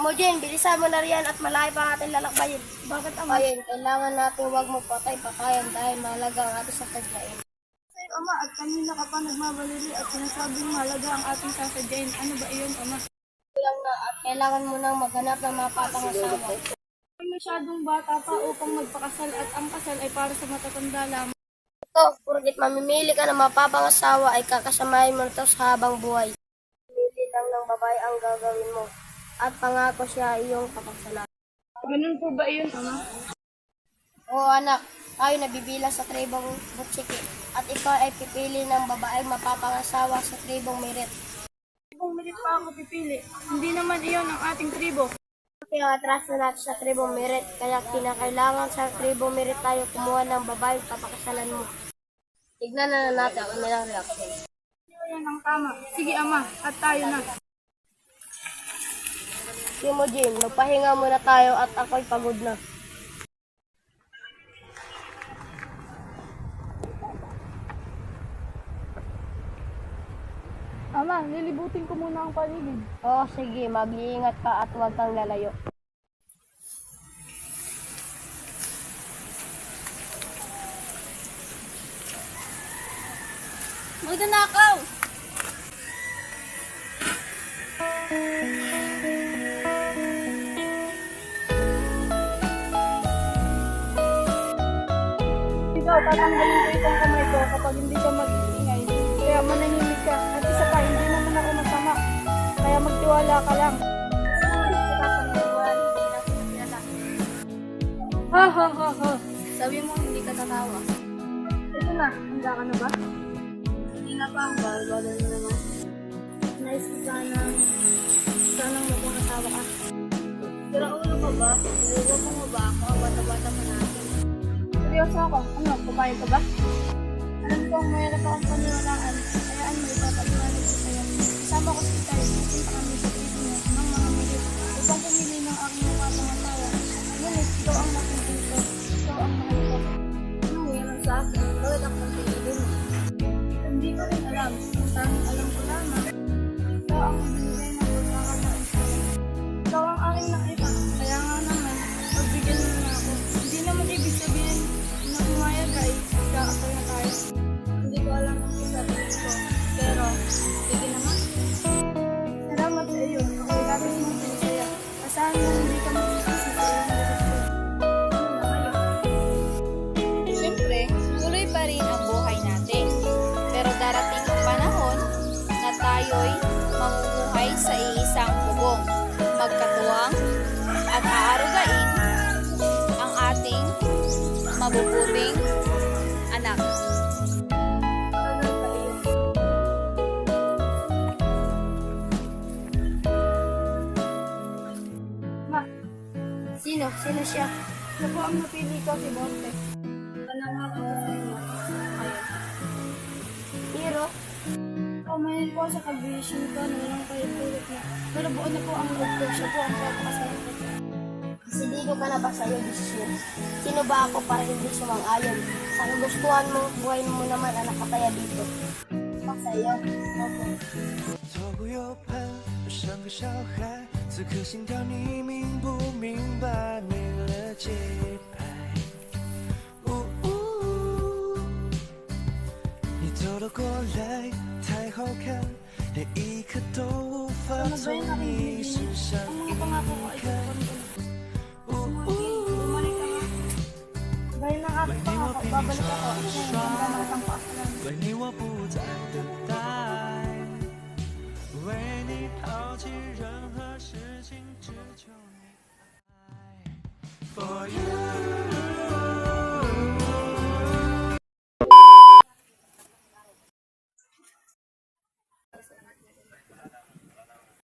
Mujin, bilisan mo na riyan at malayo pa ating lalakbayin. Bakit ama? Ayun, kailangan natin huwag mo patay-patayan dahil mahalaga ang ating sasadyain. Sa'yo ama at kanina ka pa nagmabalili at sinasabing mahalaga ang ating sasadyain. Ano ba iyon ama? Kulang na at kailangan mo nang maghanap ng mga patang asawa. Ay masyadong bata pa upang magpakasal at ang kasal ay para sa matatanda lamang. Ito, purgit mamimili ka ng mapapangasawa ay kakasamahin mo ito sa habang buhay. Pili lang ng babae ang gagawin mo at pangako siya iyong kapagsalan. Ganun po ba iyon ama? Oo anak, tayo nabibilang sa tribong butsiki at ikaw ay pipili ng babaeng mapapangasawa sa tribong merit. Kung milit pa ako pipili, hindi naman iyon ang ating tribo. Kaya atras na natin sa tribong merit, kaya kinakailangan sa tribong merit tayo kumuha ng babaeng papakasalan mo. Tignan na natin ang nilang reaction. Hindi ba yan ang tama? Sige ama, at tayo na. Jim, magpahinga muna tayo at ako'y pagod na. Ama, nilibutin ko muna ang paligid. Oo, sige, mag-iingat ka at huwag kang lalayo. Magnanakaw! Tatanggalin ko itong kamay ko kapag hindi ka mag-iingay. Kaya manahimik ka. At isa pa, hindi naman ako masama. Kaya magtiwala ka lang. Ha ha ha ha. Sabi mo, hindi ka tatawa. Ito na, handa ka na ba? Hindi na pa balbalan mo naman. Nice ko sana. Sana magpakasawa ka. Pero ulo ka ba? Naliloko mo ba ako? Ang bata-bata pa natin. Seryoso ako. Ano, papayag ka ba? Alam ko, mayroon akong paniwalaan. Kaya ano, ipapaliwanag ko sa'yo. Kasama ko si Tay. Pupunta kami sa tribo niya ng mga milit upang pumili ng aking mapapangasawa. Ngunit, ikaw ang nakikita. Ikaw ang mahal Ano meron sa akin? Bakit ako pinili mo? Hindi ko rin alam. Ang alam ko lamang. Ikaw ang tayo'y mamumuhay sa iisang bubong, magkatuwang at aarugain ang ating mabubuting anak. Ma, Sino? Sino siya? Ano po ang napili ko si Bonte? po sa kabisyon ko na walang kahit-ulit na. Pero buo na po ang loob ko. Siya po ang papakasalan ko. Desidido ka na ba sa iyong desisyon? Sino ba ako para hindi sumang-ayon? Sa kagustuhan mo, buhay mo naman ang nakataya dito. Pa sa iyo. Opo. 左顾右盼，像个小孩，此刻心跳，你明不明白？没了节拍。呜呜，你走了过来，太好看， 连一刻都无法 Ano ba从 yun aking 你 binili? 身上 Ang mga 离 pangako ko ay 开。 tutupan ko na. 呜呜， Bumalik ka nga. Dahil ng aking pangako, babalik ako. Ngayon, ganda na kitang pakasalan. 为你我不再等